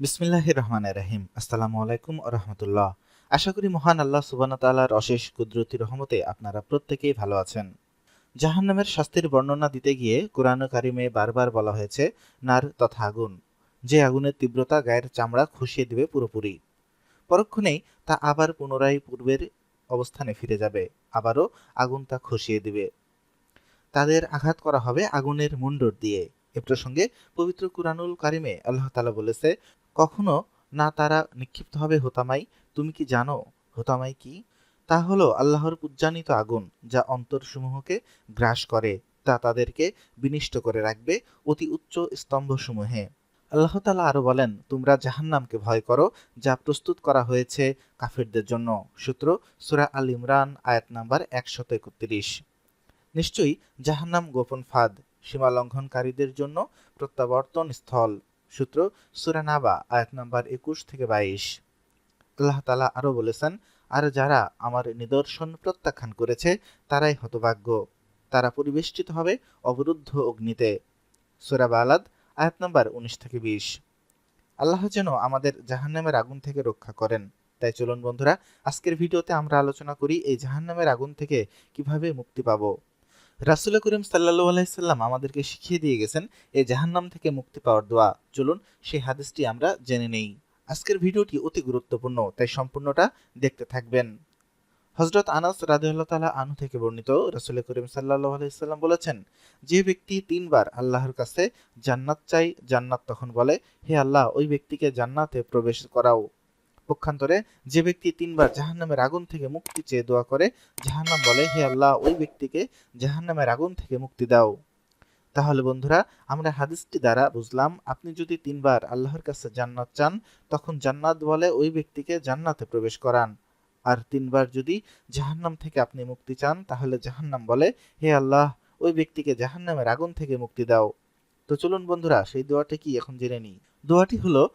বিসমিল্লাহ রহমান রাহিম আসসালামু আলাইকুম রহমতুল্লাহ। আশা করি মহান আল্লাহ সুবানা তালার অশেষ কুদরতি রহমতে আপনারা প্রত্যেকেই ভালো আছেন। জাহান্নামের শাস্তির বর্ণনা দিতে গিয়ে কোরআন কারিমে বারবার বলা হয়েছে, নার তথা আগুন। যে আগুনের তীব্রতা গায়ের চামড়া খুশিয়ে দিবে পুরোপুরি। পরক্ষণেই তা আবার পুনরায় পূর্বের অবস্থানে ফিরে যাবে, আবারও আগুন তা খসিয়ে দিবে। তাদের আঘাত করা হবে আগুনের মুন্ডর দিয়ে। এ প্রসঙ্গে পবিত্র কুরআনুল কারিমে আল্লাহ তালা বলেছে কখনো? না, তারা নিক্ষিপ্ত হবে হোতামাই, তুমি কি জানো? হোতামাই কি? তা হলো আল্লাহর উজ্জানিত আগুন, যা অন্তরসমূহকে গ্রাস করে, তা তাদেরকে বিনিষ্ট করে রাখবে অতি উচ্চ স্তম্ভসমূহে। আল্লাহ তালা আরও বলেন, তোমরা জাহান্নামকে ভয় করো, যা প্রস্তুত করা হয়েছে কাফিরদের জন্য। সূত্র সুরা আল ইমরান, আয়াত নাম্বার একশত একত্রিশ। নিশ্চয়ই জাহান্নাম গোপন ফাঁদ সীমালঙ্ঘনকারীদের জন্য প্রত্যাবর্তন স্থল। সূত্র সুরানাবা আয়াত নম্বর একুশ থেকে বাইশ। আল্লাহ তালা আরও বলেছেন, আর যারা আমার নিদর্শন প্রত্যাখ্যান করেছে, তারাই হতভাগ্য। তারা পরিবেষ্টিত হবে অবরুদ্ধ অগ্নিতে। সুরা বালাদ, আয়াত নম্বর উনিশ থেকে বিশ। আল্লাহ যেন আমাদের জাহান্নামের আগুন থেকে রক্ষা করেন। তাই চলুন বন্ধুরা, আজকের ভিডিওতে আমরা আলোচনা করি এই জাহান্নামের আগুন থেকে কীভাবে মুক্তি পাবো। রাসুল করিম সাল্লাহু আলাইসাল্লাম আমাদেরকে শিখিয়ে দিয়ে গেছেন এই জাহান্নাম থেকে মুক্তি পাওয়ার দোয়া। চলুন সেই হাদিসটি আমরা জেনে নেই। আজকের ভিডিওটি অতি গুরুত্বপূর্ণ, তাই সম্পূর্ণটা দেখতে থাকবেন। হজরত আনাস রাদিউল্লাহ তালা আনু থেকে বর্ণিত রাসুল করিম সাল্লাহ আলাইসাল্লাম বলেছেন, যে ব্যক্তি তিনবার আল্লাহর কাছে জান্নাত চাই, জান্নাত তখন বলে, হে আল্লাহ, ওই ব্যক্তিকে জান্নাতে প্রবেশ করাও পক্ষান্তরে যে ব্যক্তি তিনবার জাহান্নামের আগুন থেকে মুক্তি চেয়ে দোয়া করে, জাহান্নাম বলে, হে আল্লাহ, ওই ব্যক্তিকে জাহান্নামের আগুন থেকে মুক্তি দাও। তাহলে বন্ধুরা, আমরা হাদিসটি দ্বারা বুঝলাম, আপনি যদি তিনবার আল্লাহর কাছে জান্নাত চান, তখন জান্নাত বলে ওই ব্যক্তিকে জান্নাতে প্রবেশ করান। আর তিনবার যদি জাহান্নাম থেকে আপনি মুক্তি চান, তাহলে জাহান্নাম বলে, হে আল্লাহ, ওই ব্যক্তিকে জাহান্নামের আগুন থেকে মুক্তি দাও। তো চলুন বন্ধুরা, সেই দোয়াটি কি এখন জেনে নিই। দোয়াটি হলো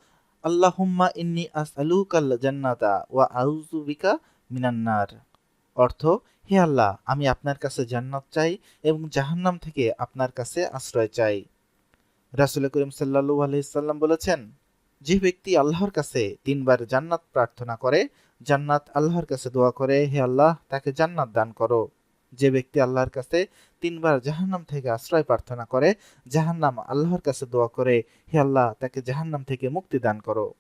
আল্লাহুম্মা ইন্নি আসআলুকাল জান্নাতা ওয়া আউযু বিকা মিনান্নার অর্থ, হে আল্লাহ, আমি আপনার কাছে জান্নাত চাই এবং জাহান্নাম থেকে আপনার কাছে আশ্রয় চাই। রাসুল করিম সাল্লাল্লাহু আলাইহি সাল্লাম বলেছেন, যে ব্যক্তি আল্লাহর কাছে তিনবার জান্নাত প্রার্থনা করে, জান্নাত আল্লাহর কাছে দোয়া করে, হে আল্লাহ, তাকে জান্নাত দান করো। যে ব্যক্তি আল্লাহর কাছে তিনবার জাহান্নাম থেকে আশ্রয় প্রার্থনা করে, জাহান্নাম আল্লাহর কাছে দোয়া করে, হে আল্লাহ তাকে জাহান্নাম থেকে মুক্তি দান করো।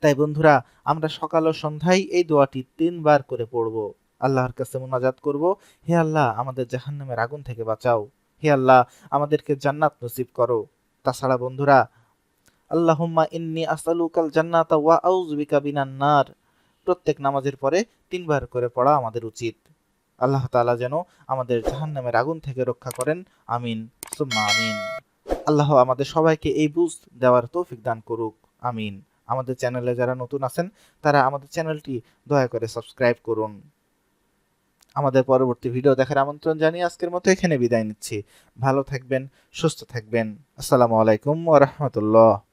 তাই বন্ধুরা, আমরা সকাল ও সন্ধ্যায় এই দোয়াটি তিনবার করে পড়ব। আল্লাহর কাছে মোনাজাত করব, হে আল্লাহ আমাদের জাহান্নামের আগুন থেকে বাঁচাও। হে আল্লাহ আমাদেরকে জান্নাত নসিব করো। তাছাড়া বন্ধুরা, আল্লাহুম্মা ইন্নি আসালুকাল জান্নাতা ওয়া আউযু বিকা বিনান নার। প্রত্যেক নামাজের পরে তিনবার করে পড়া আমাদের উচিত। আল্লাহ তাআলা যেন আমাদের জাহান্নামের আগুন থেকে রক্ষা করেন। আমিন। সুম্মা আমিন। আল্লাহ আমাদের সবাইকে এই বুঝ দেওয়ার তৌফিক দান করুক। আমিন। আমাদের চ্যানেলে যারা নতুন আছেন, তারা আমাদের চ্যানেলটি দয়া করে সাবস্ক্রাইব করুন। আমাদের পরবর্তী ভিডিও দেখার আমন্ত্রণ জানিয়ে আজকের মতো এখানে বিদায় নিচ্ছি। ভালো থাকবেন, সুস্থ থাকবেন। আসসালামু আলাইকুম ওয়া রাহমাতুল্লাহ।